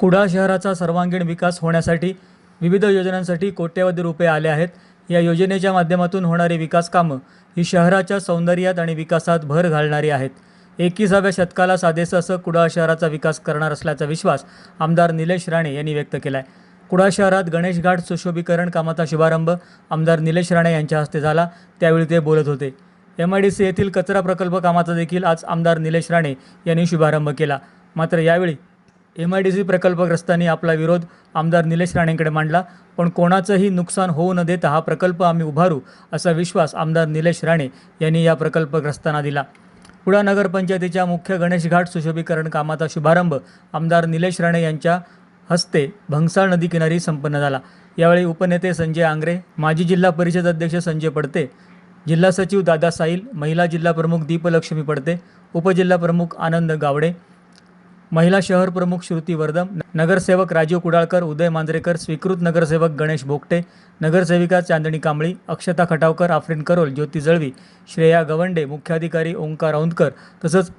कुडाळ शहराचा सर्वांगीण विकास होण्यासाठी विविध योजनांसाठी कोट्यवधी रुपये आले आहेत. या योजनेच्या माध्यमातून होणारी विकास कामं ही शहराच्या सौंदर्यात आणि विकासात भर घालणारी आहेत. एकविसाव्या शतकाला साधेसं असं कुडाळ शहराचा विकास करणार असल्याचा विश्वास आमदार निलेश राणे यांनी व्यक्त केला आहे कुडाळ शहरात गणेश घाट सुशोभीकरण कामाचा शुभारंभ आमदार निलेश राणे यांच्या हस्ते झाला. त्यावेळी ते बोलत होते. एम आय डी सी येथील कचरा प्रकल्प कामाचा देखील आज आमदार निलेश राणे यांनी शुभारंभ केला. मात्र यावेळी एम आय डी सी प्रकल्पग्रस्तांनी आपला विरोध आमदार निलेश राणेंकडे मांडला. पण कोणाचंही नुकसान होऊ न देता हा प्रकल्प आम्ही उभारू असा विश्वास आमदार निलेश राणे यांनी या प्रकल्पग्रस्तांना दिला. कुडा नगरपंचायतीच्या मुख्य गणेश घाट सुशोभीकरण कामाचा शुभारंभ आमदार निलेश राणे यांच्या हस्ते भंगसाळ नदीकिनारी संपन्न झाला. यावेळी उपनेते संजय आंग्रे माजी जिल्हा परिषद अध्यक्ष संजय पडते जिल्हा सचिव दादा साईल महिला जिल्हा प्रमुख दीपलक्ष्मी पडते उपजिल्हा प्रमुख आनंद गावडे महिला शहर प्रमुख श्रुती वर्दम नगरसेवक राजीव कुडाळकर उदय मांजरेकर स्वीकृत नगरसेवक गणेश भोगटे नगरसेविका चांदणी कांबळी अक्षता खटावकर आफरीन करोल ज्योती जळवी श्रेया गवंडे मुख्याधिकारी ओंकार औंदकर तसंच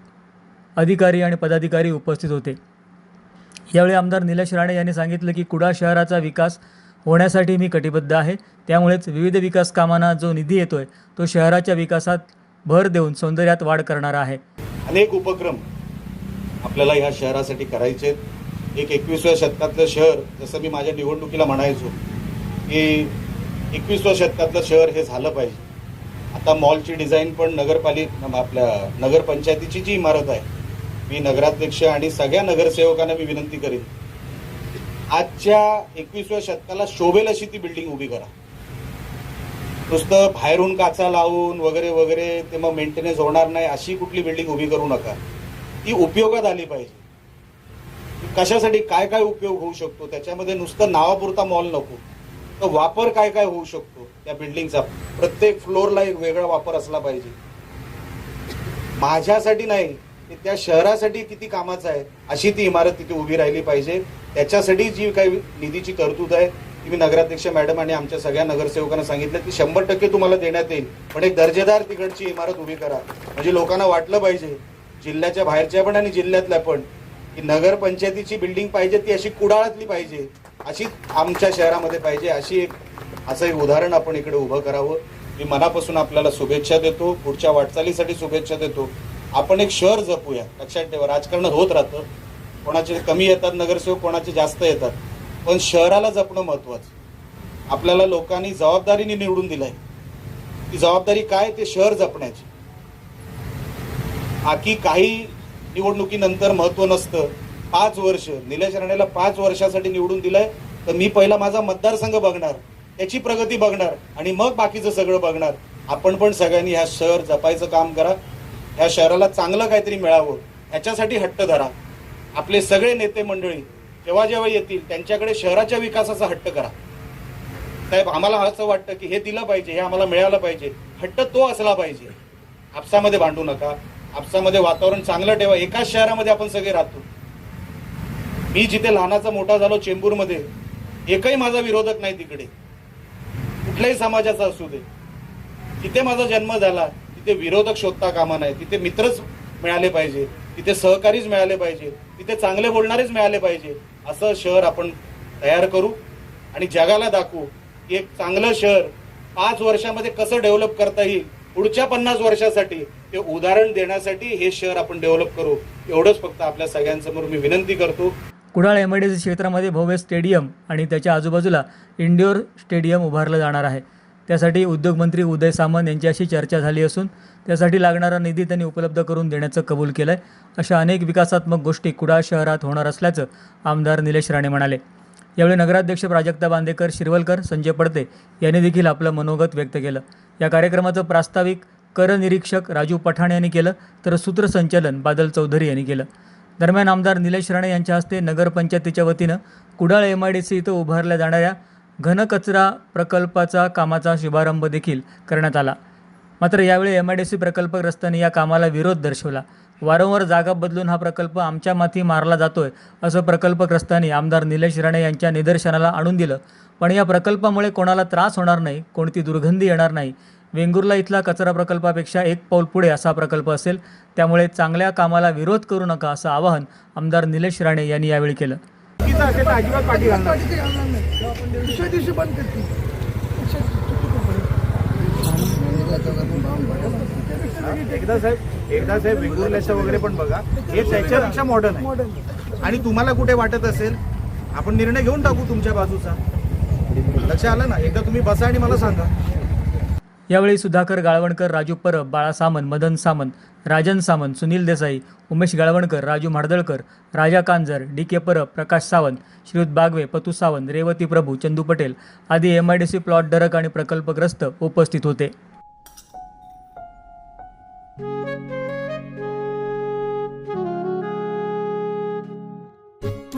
अधिकारी आणि पदाधिकारी उपस्थित होते. यावेळी आमदार निलेश राणे यांनी सांगितलं की कुडाळ शहराचा विकास होण्यासाठी मी कटिबद्ध आहे. त्यामुळेच विविध विकास कामांना जो निधी येतोय तो शहराच्या विकासात भर देऊन सौंदर्यात वाढ करणारा आहे. अनेक उपक्रम आपल्याला ह्या शहरासाठी करायचे आहेत. एक एकविसव्या शतकातलं शहर जसं मी माझ्या निवडणुकीला म्हणायचो की एकविसव्या शतकातलं शहर हे झालं पाहिजे. आता मॉलची डिझाईन पण नगरपालिका आपल्या नगरपंचायतीची जी इमारत आहे मी नगराध्यक्ष आणि सगळ्या नगरसेवकांना मी विनंती करेन आजच्या एकविसव्या शतकाला शोभेल अशी ती बिल्डिंग उभी करा. नुसतं बाहेरून काचा लावून वगैरे वगैरे ते मग मेंटेनन्स होणार नाही अशी कुठली बिल्डिंग उभी करू नका. ती उपयोगात आली पाहिजे. कशासाठी काय काय उपयोग होऊ शकतो? त्याच्यामध्ये नुसतं नावापुरता मॉल नको. तर वापर काय काय होऊ शकतो त्या बिल्डिंगचा प्रत्येक फ्लोअरला एक वेगळा वापर असला पाहिजे. माझ्यासाठी नाही त्या शहरासाठी किती कामाचं आहे अशी ती इमारत तिथे उभी राहिली पाहिजे. त्याच्यासाठी जी काही निधीची तरतूद आहे ती मी नगराध्यक्ष मॅडम आणि आमच्या सगळ्या नगरसेवकांना सांगितलं की शंभर टक्के तुम्हाला देण्यात येईल. पण एक दर्जेदार तिकडची इमारत उभी करा. म्हणजे लोकांना वाटलं पाहिजे जिल्ह्याच्या बाहेरच्या पण आणि जिल्ह्यातल्या पण की नगरपंचायतीची बिल्डिंग पाहिजे ती अशी कुडाळातली पाहिजे अशी आमच्या शहरामध्ये पाहिजे अशी एक असं एक उदाहरण आपण इकडे उभं करावं. मी मनापासून आपल्याला शुभेच्छा देतो पुढच्या वाटचालीसाठी शुभेच्छा देतो. आपण एक शहर जपूया लक्षात ठेवा राजकारणात होत राहतं. कोणाचे कमी येतात नगरसेवक कोणाचे जास्त येतात. पण शहराला जपणं महत्वाचं आपल्याला लोकांनी जबाबदारीने निवडून दिलंय. ती जबाबदारी काय ते शहर जपण्याची. बाकी काही निवडणुकीनंतर महत्त्व नसतं. पाच वर्ष निलेश राणेला पाच वर्षासाठी निवडून दिलंय तर मी पहिला माझा मतदारसंघ बघणार त्याची प्रगती बघणार आणि मग बाकीचं सगळं बघणार. आपण पण सगळ्यांनी ह्या शहर जपायचं काम करा ह्या शहराला चांगलं काहीतरी मिळावं ह्याच्यासाठी हट्ट धरा. आपले सगळे नेते मंडळी जेव्हा जेव्हा येतील त्यांच्याकडे शहराच्या विकासाचा हट्ट करा. साहेब आम्हाला असं वाटतं की हे दिलं पाहिजे हे आम्हाला मिळालं पाहिजे. हट्ट तो असला पाहिजे. आपसामध्ये भांडू नका. आपसामध्ये वातावरण चांगलं ठेवा. एकाच शहरामध्ये आपण सगळे राहतो. मी जिथे लहानाचा मोठा झालो चेंबूरमध्ये एकही माझा विरोधक नाही तिकडे. कुठल्याही समाजाचा असू दे. तिथे माझा जन्म झाला तिथे विरोधक शोधता कामा नाही तिथे मित्रच मिळाले पाहिजे. तिथे सहकारीच मिळाले पाहिजे. तिथे चांगले बोलणारेच मिळाले पाहिजे. असं शहर आपण तयार करू आणि जगाला दाखवू की एक चांगलं शहर पाच वर्षामध्ये कसं डेव्हलप करता येईल पुढच्या पन्नास वर्षासाठी ते उदाहरण देण्यासाठी हे शहर आपण डेव्हलप करू. एवढंच फक्त आपल्या सगळ्यांसमोर मी विनंती करतो. कुडाळ एम आय क्षेत्रामध्ये भव्य स्टेडियम आणि त्याच्या आजूबाजूला इंडोर स्टेडियम उभारलं जाणार आहे. त्यासाठी उद्योगमंत्री उदय सामंत यांच्याशी चर्चा झाली असून त्यासाठी लागणारा निधी त्यांनी उपलब्ध करून देण्याचं कबूल केलं आहे अशा अनेक विकासात्मक गोष्टी कुडाळ शहरात होणार असल्याचं आमदार निलेश राणे म्हणाले. यावेळी नगराध्यक्ष प्राजक्ता बांदेकर शिरवलकर संजय पडते यांनी देखील आपलं मनोगत व्यक्त केलं. या कार्यक्रमाचं प्रास्ताविक कर निरीक्षक राजू पठाण यांनी केलं तर सूत्रसंचालन बादल चौधरी यांनी केलं. दरम्यान आमदार निलेश राणे यांच्या हस्ते नगरपंचायतीच्या वतीनं Kudal M I D C इथं उभारल्या जाणाऱ्या घनकचरा प्रकल्पाचा कामाचा शुभारंभ देखील करण्यात आला. मात्र यावेळी एम आय डी सी प्रकल्पग्रस्तांनी या कामाला विरोध दर्शवला. वारंवार जागा बदलून हा प्रकल्प आमच्या माथी मारला जातोय असं प्रकल्पग्रस्तांनी आमदार निलेश राणे यांच्या निदर्शनाला आणून दिलं. पण या प्रकल्पामुळे कोणाला त्रास होणार नाही कोणती दुर्गंधी येणार नाही. वेंगुर्ला इथला कचरा प्रकल्पापेक्षा एक पाऊल पुढे असा प्रकल्प असेल त्यामुळे चांगल्या कामाला विरोध करू नका असं आवाहन आमदार निलेश राणे यांनी यावेळी केलं चुकीचं असेल तर अजिबात पाठी घालणार नाही. दुसऱ्या दिवशी बंद करते एकदा साहेब एकदा साहेब वेंगुर्ल्याचं वगैरे पण बघा. हे त्याच्यापेक्षा मॉडर्न आहे. आणि तुम्हाला कुठे वाटत असेल आपण निर्णय घेऊन टाकू तुमच्या बाजूचा. लक्ष आलं ना? एकदा तुम्ही बसा आणि मला सांगा. यावेळी सुधाकर गाळवणकर राजू परब बाळा सामंत मदन सामंत राजन सामंत सुनील देसाई उमेश गाळवणकर राजू म्हाडदळकर राजा कांजर डी के परब प्रकाश सावंत श्रीयुत बागवे पतू सावंत रेवती प्रभू चंदू पटेल आदी M I D C plot डरक आणि प्रकल्पग्रस्त उपस्थित होते.